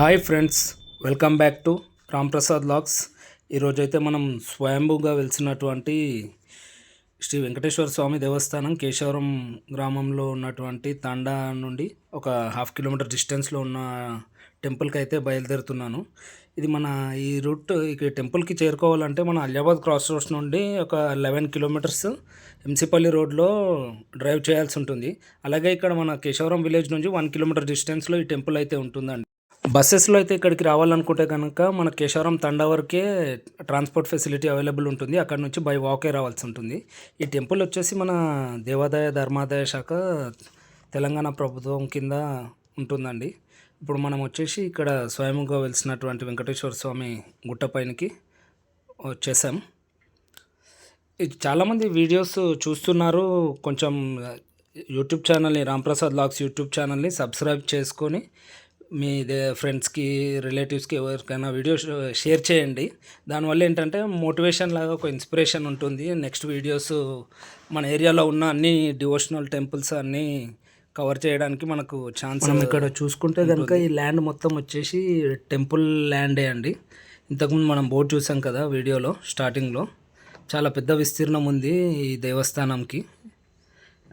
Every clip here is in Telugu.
Hi friends welcome back to Ramprasad logs. ఈరోజైతే మనం స్వయంభూగా వెలిసినటువంటి శ్రీ వెంకటేశ్వర స్వామి దేవస్థానం కేశవరం గ్రామంలో ఉన్నటువంటి తండా నుండి ఒక హాఫ్ కిలోమీటర్ డిస్టెన్స్లో ఉన్న టెంపుల్కి అయితే బయలుదేరుతున్నాను. ఇది మన ఈ రూట్ ఇక టెంపుల్కి చేరుకోవాలంటే మన అలియాబాద్ క్రాస్ రోడ్స్ నుండి ఒక లెవెన్ కిలోమీటర్స్ ఎంసీపల్లి రోడ్లో డ్రైవ్ చేయాల్సి ఉంటుంది. అలాగే ఇక్కడ మన కేశవరం విలేజ్ నుంచి వన్ కిలోమీటర్ డిస్టెన్స్లో ఈ టెంపుల్ అయితే ఉంటుందండి. బస్సెస్లో అయితే ఇక్కడికి రావాలనుకుంటే కనుక మన కేశవరం తండా వరకే ట్రాన్స్పోర్ట్ ఫెసిలిటీ అవైలబుల్ ఉంటుంది. అక్కడ నుంచి బై వాకే రావాల్సి ఉంటుంది. ఈ టెంపుల్ వచ్చేసి మన దేవాదాయ ధర్మాదాయ శాఖ తెలంగాణ ప్రభుత్వం కింద ఉంటుందండి. ఇప్పుడు మనం వచ్చేసి ఇక్కడ స్వయంగా వెలిసినటువంటి వెంకటేశ్వర స్వామి గుట్టపైనకి వచ్చేసాం. ఇది చాలామంది వీడియోస్ చూస్తున్నారు. కొంచెం యూట్యూబ్ ఛానల్ని రాంప్రసాద్ లాక్స్ యూట్యూబ్ ఛానల్ని సబ్స్క్రైబ్ చేసుకొని మీ దే ఫ్రెండ్స్కి రిలేటివ్స్కి ఎవరికైనా వీడియో షేర్ చేయండి. దానివల్ల ఏంటంటే మోటివేషన్ లాగా ఒక ఇన్స్పిరేషన్ ఉంటుంది. నెక్స్ట్ వీడియోస్ మన ఏరియాలో ఉన్న అన్ని డివోషనల్ టెంపుల్స్ అన్నీ కవర్ చేయడానికి మనకు ఛాన్స్ మనం ఇక్కడ చూసుకుంటే కనుక ఈ ల్యాండ్ మొత్తం వచ్చేసి టెంపుల్ ల్యాండే అండి. ఇంతకుముందు మనం బోర్డు చూసాం కదా వీడియోలో స్టార్టింగ్లో. చాలా పెద్ద విస్తీర్ణం ఉంది ఈ దేవస్థానంకి.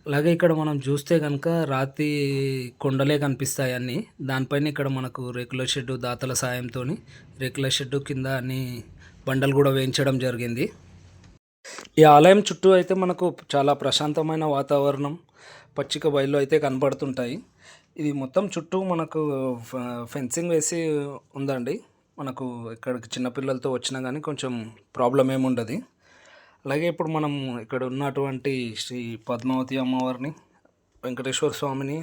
అలాగే ఇక్కడ మనం చూస్తే కనుక రాతి కొండలే కనిపిస్తాయి అన్నీ. దానిపైన ఇక్కడ మనకు రేకుల షెడ్డు దాతల సాయంతో రేకుల షెడ్డు కింద అన్ని బండలు కూడా వేయించడం జరిగింది. ఈ ఆలయం చుట్టూ అయితే మనకు చాలా ప్రశాంతమైన వాతావరణం పచ్చిక బయలు అయితే కనబడుతుంటాయి. ఇది మొత్తం చుట్టూ మనకు ఫెన్సింగ్ వేసి ఉందండి. మనకు ఇక్కడికి చిన్నపిల్లలతో వచ్చినా కానీ కొంచెం ప్రాబ్లం ఏముండదు. అలాగే ఇప్పుడు మనం ఇక్కడ ఉన్నటువంటి శ్రీ పద్మావతి అమ్మవారిని వెంకటేశ్వర స్వామిని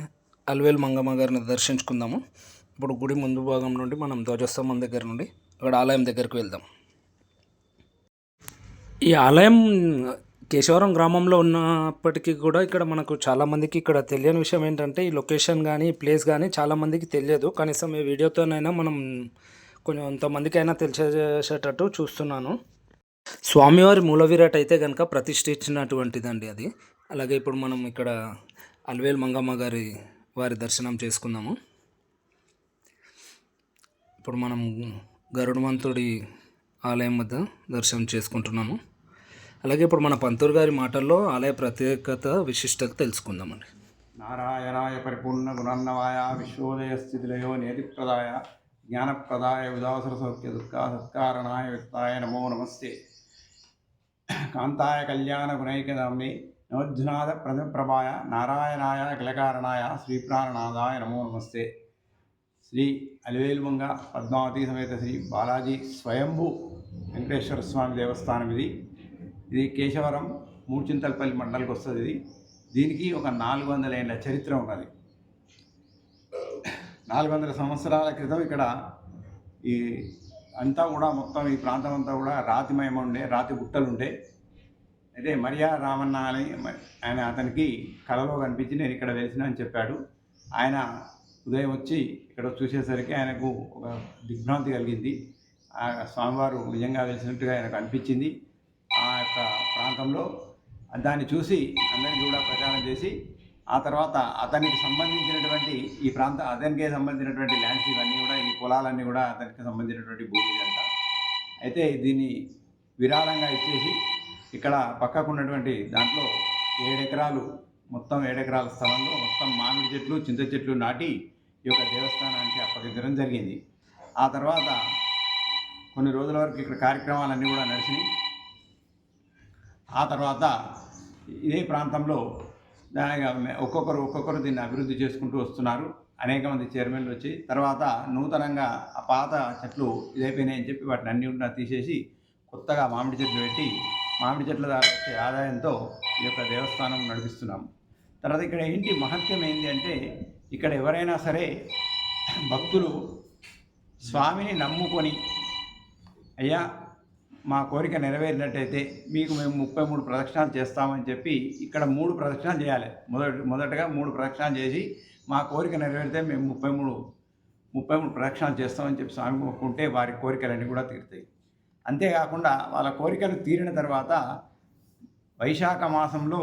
అల్వేల్ మంగమ్మ గారిని దర్శించుకుందాము. ఇప్పుడు గుడి ముందు భాగం నుండి మనం ధ్వజస్తంభం దగ్గర నుండి అక్కడ ఆలయం దగ్గరికి వెళ్దాం. ఈ ఆలయం కేశవరం గ్రామంలో ఉన్నప్పటికీ కూడా ఇక్కడ మనకు చాలామందికి ఇక్కడ తెలియని విషయం ఏంటంటే ఈ లొకేషన్ కానీ ఈ ప్లేస్ కానీ చాలామందికి తెలియదు. కనీసం ఈ వీడియోతోనైనా మనం కొంచెం కొంతమందికైనా తెలిసేటట్టు చూస్తున్నాను. స్వామివారి మూల విరాట్ అయితే కనుక ప్రతిష్ఠించినటువంటిదండి అది. అలాగే ఇప్పుడు మనం ఇక్కడ అల్వేల్ మంగమ్మ గారి వారి దర్శనం చేసుకుందాము. ఇప్పుడు మనం గరుడమంతుడి ఆలయం వద్ద దర్శనం చేసుకుంటున్నాము. అలాగే ఇప్పుడు మన పంతూరు గారి మాటల్లో ఆలయ ప్రత్యేకత విశిష్టత తెలుసుకుందామండి. నారాయణాయ పరిపూర్ణ గుణన్నవాయ విశ్వోదయ స్థితిలయో నేతిప్రదాయ జ్ఞానప్రదాయ ఉదాసర సౌఖ్య దుఃఖ సత్కారణాయ విత్తాయ నమో నమస్తే. కాంతాయ కళ్యాణ గుణైకదామ్ని నవజ్ఞాద ప్రజప్రభాయ నారాయణాయ కిలకారణాయ శ్రీప్రాణనాథాయ నమో నమస్తే. శ్రీ అలివేలుమంగ పద్మావతి సమేత శ్రీ బాలాజీ స్వయంభూ వెంకటేశ్వర స్వామి దేవస్థానం ఇది. ఇది కేశవరం మూడుచింతలపల్లి మండలికి వస్తుంది ఇది. దీనికి ఒక నాలుగు వందల ఏళ్ళ చరిత్ర ఉన్నది. నాలుగు వందల సంవత్సరాల క్రితం ఇక్కడ ఈ అంతా కూడా మొత్తం ఈ ప్రాంతం అంతా కూడా రాతిమయం ఉండే రాతి గుట్టలు ఉండే అయితే మరియా రామన్న అని ఆయన అతనికి కళలో కనిపించి నేను ఇక్కడ వెలిసిన అని చెప్పాడు. ఆయన ఉదయం వచ్చి ఇక్కడ చూసేసరికి ఆయనకు ఒక దిగ్భ్రాంతి కలిగింది. ఆ స్వామివారు నిజంగా వెలిసినట్టుగా ఆయనకు అనిపించింది. ఆ యొక్క ప్రాంతంలో దాన్ని చూసి అందరికీ కూడా ప్రచారం చేసి ఆ తర్వాత అతనికి సంబంధించినటువంటి ఈ ప్రాంత అతనికే సంబంధించినటువంటి ల్యాండ్స్ ఇవన్నీ కూడా ఈ పొలాలన్నీ కూడా అతనికి సంబంధించినటువంటి భూమి ఇదంతా అయితే దీన్ని విరాళంగా ఇచ్చేసి ఇక్కడ పక్కకు ఉన్నటువంటి దాంట్లో ఏడెకరాలు మొత్తం ఏడెకరాల స్థలంలో మొత్తం మామిడి చెట్లు చింత చెట్లు నాటి ఈ యొక్క దేవస్థానానికి అప్పగించడం జరిగింది. ఆ తర్వాత కొన్ని రోజుల వరకు ఇక్కడ కార్యక్రమాలన్నీ కూడా నడిచినాయి. ఆ తర్వాత ఇదే ప్రాంతంలో దానిగా ఒక్కొక్కరు ఒక్కొక్కరు దీన్ని అభివృద్ధి చేసుకుంటూ వస్తున్నారు. అనేక మంది చైర్మన్లు వచ్చి తర్వాత నూతనంగా ఆ పాత చెట్లు ఇదైపోయినాయని చెప్పి వాటిని అన్ని కూడా తీసేసి కొత్తగా మామిడి చెట్లు పెట్టి మామిడి చెట్ల ద్వారా వచ్చే ఆదాయంతో ఈ యొక్క దేవస్థానం నడిపిస్తున్నాం. తర్వాత ఇక్కడ ఏంటి మహత్యం ఏంటి అంటే ఇక్కడ ఎవరైనా సరే భక్తులు స్వామిని నమ్ముకొని అయ్యా మా కోరిక నెరవేరినట్టయితే మీకు మేము ముప్పై మూడు ప్రదక్షిణాలు చేస్తామని చెప్పి ఇక్కడ మూడు ప్రదక్షిణాలు చేయాలి. మొదట మొదటగా మూడు ప్రదక్షిణాలు చేసి మా కోరిక నెరవేరితే మేము ముప్పై మూడు ముప్పై మూడు ప్రదక్షిణాలు చేస్తామని చెప్పి స్వామి మొక్కుంటే వారి కోరికలన్నీ కూడా తీరుతాయి. అంతేకాకుండా వాళ్ళ కోరికలు తీరిన తర్వాత వైశాఖ మాసంలో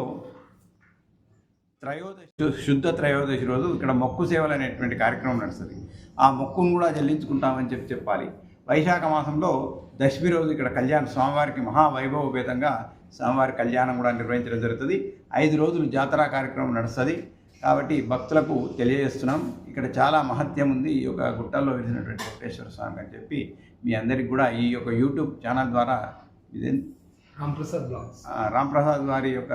త్రయోదశి శుద్ధ త్రయోదశి రోజు ఇక్కడ మొక్కు సేవలు అనేటువంటి కార్యక్రమం నడుస్తుంది. ఆ మొక్కును కూడా చెల్లించుకుంటామని చెప్పి చెప్పాలి. వైశాఖ మాసంలో దశమి రోజు ఇక్కడ కళ్యాణం స్వామివారికి మహావైభవభేదంగా స్వామివారి కళ్యాణం కూడా నిర్వహించడం జరుగుతుంది. ఐదు రోజులు జాతరా కార్యక్రమం నడుస్తుంది. కాబట్టి భక్తులకు తెలియజేస్తున్నాం. ఇక్కడ చాలా మహత్యం ఉంది. ఈ యొక్క గుట్టల్లో వెలిసినటువంటి వెంకటేశ్వర స్వామి అని చెప్పి మీ అందరికి కూడా ఈ యొక్క యూట్యూబ్ ఛానల్ ద్వారా ఇదే? రాంప్రసాద్ బ్లాగ్స్. ఆ, రాంప్రసాద్ వారి యొక్క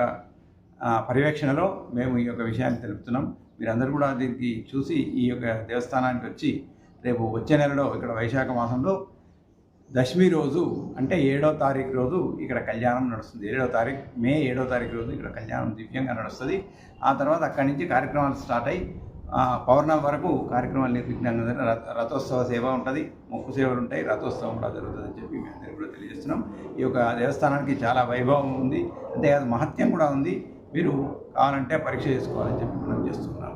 పర్యవేక్షణలో మేము ఈ యొక్క విషయాన్ని తెలుపుతున్నాం. మీరందరూ కూడా దీనికి చూసి ఈ యొక్క దేవస్థానానికి వచ్చి రేపు వచ్చే నెలలో ఇక్కడ వైశాఖ మాసంలో దశమి రోజు అంటే ఏడో తారీఖు రోజు ఇక్కడ కళ్యాణం నడుస్తుంది. ఏడో తారీఖు మే ఏడో తారీఖు రోజు ఇక్కడ కళ్యాణం దివ్యంగా నడుస్తుంది. ఆ తర్వాత అక్కడి నుంచి కార్యక్రమాలు స్టార్ట్ అయ్యి పౌర్ణమి వరకు కార్యక్రమాలు నిర్విఘ్నంగా రథోత్సవ సేవ ఉంటుంది. మొక్కు సేవలు ఉంటాయి. రథోత్సవం కూడా జరుగుతుందని చెప్పి మేము కూడా తెలియజేస్తున్నాం. ఈ యొక్క దేవస్థానానికి చాలా వైభవం ఉంది. అంతేకాదు మహత్యం కూడా ఉంది. మీరు కావాలంటే పరీక్ష చేసుకోవాలని చెప్పి మనం చేస్తున్నాం.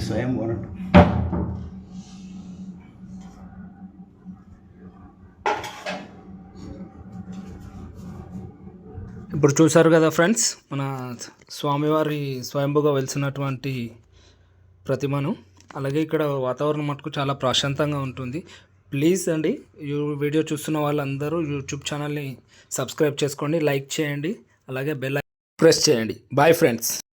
అది స్వయం కోనట్టు ఇప్పుడు చూశారు కదా ఫ్రెండ్స్ మన స్వామివారి స్వయంభుగా వెలిసినటువంటి ప్రతిమను. అలాగే ఇక్కడ వాతావరణం మటుకు చాలా ప్రశాంతంగా ఉంటుంది. ప్లీజ్ అండి ఈ వీడియో చూస్తున్న వాళ్ళందరూ యూట్యూబ్ ఛానల్ని సబ్స్క్రైబ్ చేసుకోండి లైక్ చేయండి అలాగే బెల్ ప్రెస్ చేయండి. Bye friends